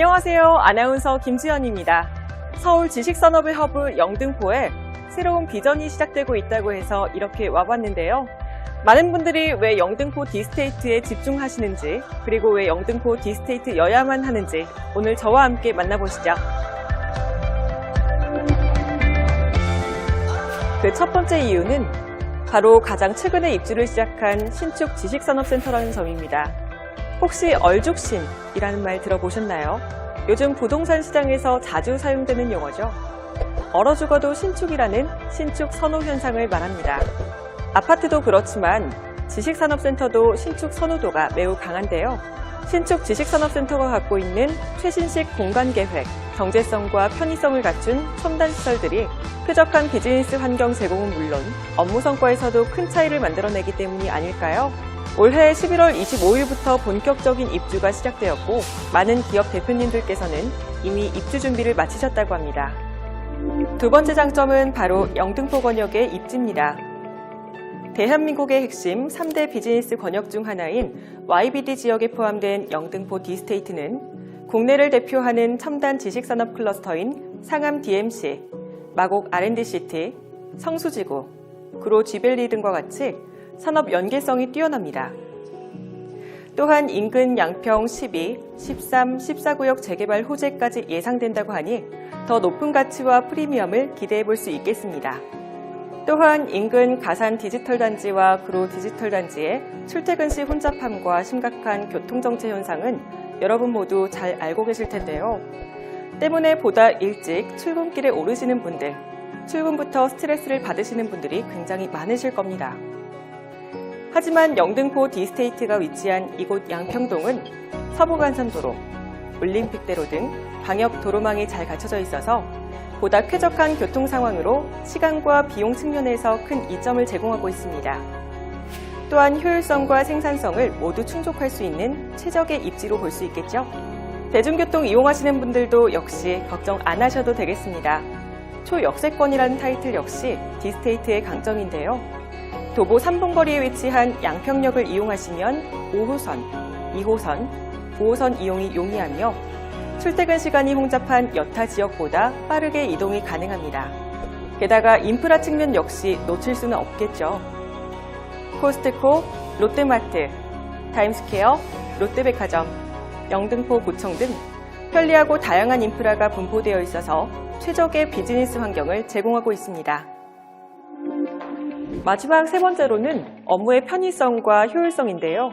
안녕하세요. 아나운서 김지연입니다. 서울 지식산업의 허브 영등포에 새로운 비전이 시작되고 있다고 해서 이렇게 와봤는데요. 많은 분들이 왜 영등포 디스테이트에 집중하시는지, 그리고 왜 영등포 디스테이트여야만 하는지 오늘 저와 함께 만나보시죠. 그 첫 번째 이유는 바로 가장 최근에 입주를 시작한 신축 지식산업센터라는 점입니다. 혹시 얼죽신이라는 말 들어보셨나요? 요즘 부동산 시장에서 자주 사용되는 용어죠. 얼어 죽어도 신축이라는 신축 선호 현상을 말합니다. 아파트도 그렇지만 지식산업센터도 신축 선호도가 매우 강한데요. 신축 지식산업센터가 갖고 있는 최신식 공간 계획, 경제성과 편의성을 갖춘 첨단 시설들이 쾌적한 비즈니스 환경 제공은 물론 업무 성과에서도 큰 차이를 만들어내기 때문이 아닐까요? 올해 11월 25일부터 본격적인 입주가 시작되었고 많은 기업 대표님들께서는 이미 입주 준비를 마치셨다고 합니다. 두 번째 장점은 바로 영등포 권역의 입지입니다. 대한민국의 핵심 3대 비즈니스 권역 중 하나인 YBD 지역에 포함된 영등포 디스테이트는 국내를 대표하는 첨단 지식산업 클러스터인 상암 DMC, 마곡 R&D시티, 성수지구, 구로 지벨리 등과 같이 산업 연계성이 뛰어납니다. 또한 인근 양평 12, 13, 14구역 재개발 호재까지 예상된다고 하니 더 높은 가치와 프리미엄을 기대해 볼 수 있겠습니다. 또한 인근 가산 디지털 단지와 구로 디지털 단지의 출퇴근 시 혼잡함과 심각한 교통정체 현상은 여러분 모두 잘 알고 계실 텐데요. 때문에 보다 일찍 출근길에 오르시는 분들, 출근부터 스트레스를 받으시는 분들이 굉장히 많으실 겁니다. 하지만 영등포 디스테이트가 위치한 이곳 양평동은 서부간선도로, 올림픽대로 등 방역 도로망이 잘 갖춰져 있어서 보다 쾌적한 교통 상황으로 시간과 비용 측면에서 큰 이점을 제공하고 있습니다. 또한 효율성과 생산성을 모두 충족할 수 있는 최적의 입지로 볼 수 있겠죠. 대중교통 이용하시는 분들도 역시 걱정 안 하셔도 되겠습니다. 초역세권이라는 타이틀 역시 디스테이트의 강점인데요. 도보 3분 거리에 위치한 양평역을 이용하시면 5호선, 2호선, 9호선 이용이 용이하며 출퇴근 시간이 혼잡한 여타 지역보다 빠르게 이동이 가능합니다. 게다가 인프라 측면 역시 놓칠 수는 없겠죠. 코스트코, 롯데마트, 타임스퀘어, 롯데백화점, 영등포 구청 등 편리하고 다양한 인프라가 분포되어 있어서 최적의 비즈니스 환경을 제공하고 있습니다. 마지막 세 번째로는 업무의 편의성과 효율성인데요.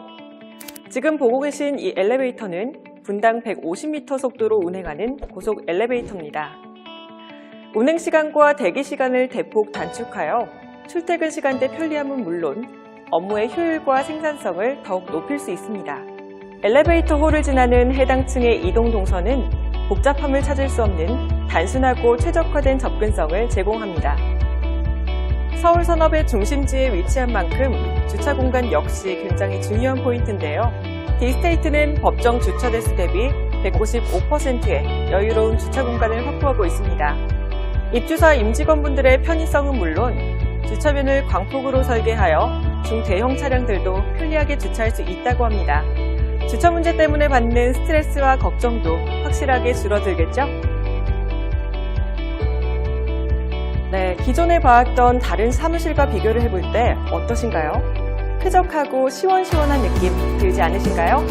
지금 보고 계신 이 엘리베이터는 분당 150m 속도로 운행하는 고속 엘리베이터입니다. 운행 시간과 대기 시간을 대폭 단축하여 출퇴근 시간대 편리함은 물론 업무의 효율과 생산성을 더욱 높일 수 있습니다. 엘리베이터 홀을 지나는 해당 층의 이동 동선은 복잡함을 찾을 수 없는 단순하고 최적화된 접근성을 제공합니다. 서울 산업의 중심지에 위치한 만큼 주차 공간 역시 굉장히 중요한 포인트인데요. 디스테이트는 법정 주차 대수 대비 195%의 여유로운 주차 공간을 확보하고 있습니다. 입주사 임직원분들의 편의성은 물론 주차면을 광폭으로 설계하여 중대형 차량들도 편리하게 주차할 수 있다고 합니다. 주차 문제 때문에 받는 스트레스와 걱정도 확실하게 줄어들겠죠? 네, 기존에 봐왔던 다른 사무실과 비교를 해볼 때 어떠신가요? 쾌적하고 시원시원한 느낌 들지 않으신가요?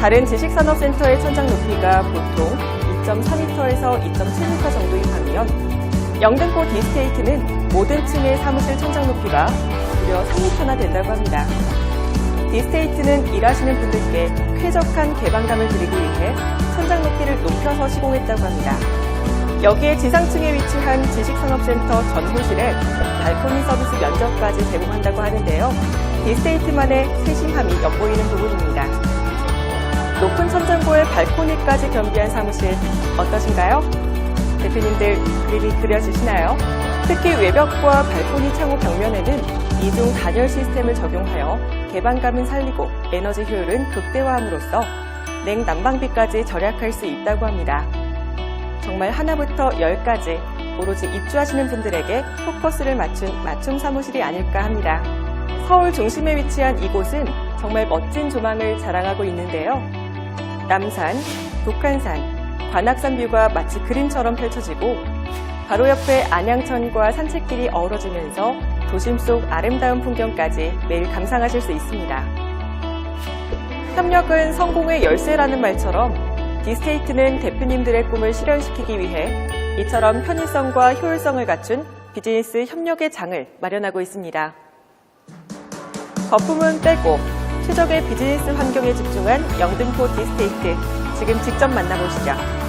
다른 지식산업센터의 천장 높이가 보통 2.4m에서 2.7m 정도인 반면 영등포 디스테이트는 모든 층의 사무실 천장 높이가 무려 3m나 된다고 합니다. 디스테이트는 일하시는 분들께 쾌적한 개방감을 드리기 위해 천장 높이를 높여서 시공했다고 합니다. 여기에 지상층에 위치한 지식산업센터 전호실에 발코니 서비스 면적까지 제공한다고 하는데요. 디스테이트만의 세심함이 엿보이는 부분입니다. 높은 천장고에 발코니까지 겸비한 사무실 어떠신가요? 대표님들 그림이 그려지시나요? 특히 외벽과 발코니 창호 벽면에는 이중 단열 시스템을 적용하여 개방감은 살리고 에너지 효율은 극대화함으로써 냉난방비까지 절약할 수 있다고 합니다. 정말 하나부터 열까지 오로지 입주하시는 분들에게 포커스를 맞춘 맞춤 사무실이 아닐까 합니다. 서울 중심에 위치한 이곳은 정말 멋진 조망을 자랑하고 있는데요. 남산, 북한산, 관악산 뷰가 마치 그림처럼 펼쳐지고 바로 옆에 안양천과 산책길이 어우러지면서 도심 속 아름다운 풍경까지 매일 감상하실 수 있습니다. 협력은 성공의 열쇠라는 말처럼 디스테이트는 대표님들의 꿈을 실현시키기 위해 이처럼 편의성과 효율성을 갖춘 비즈니스 협력의 장을 마련하고 있습니다. 거품은 빼고 최적의 비즈니스 환경에 집중한 영등포 디스테이트 지금 직접 만나보시죠.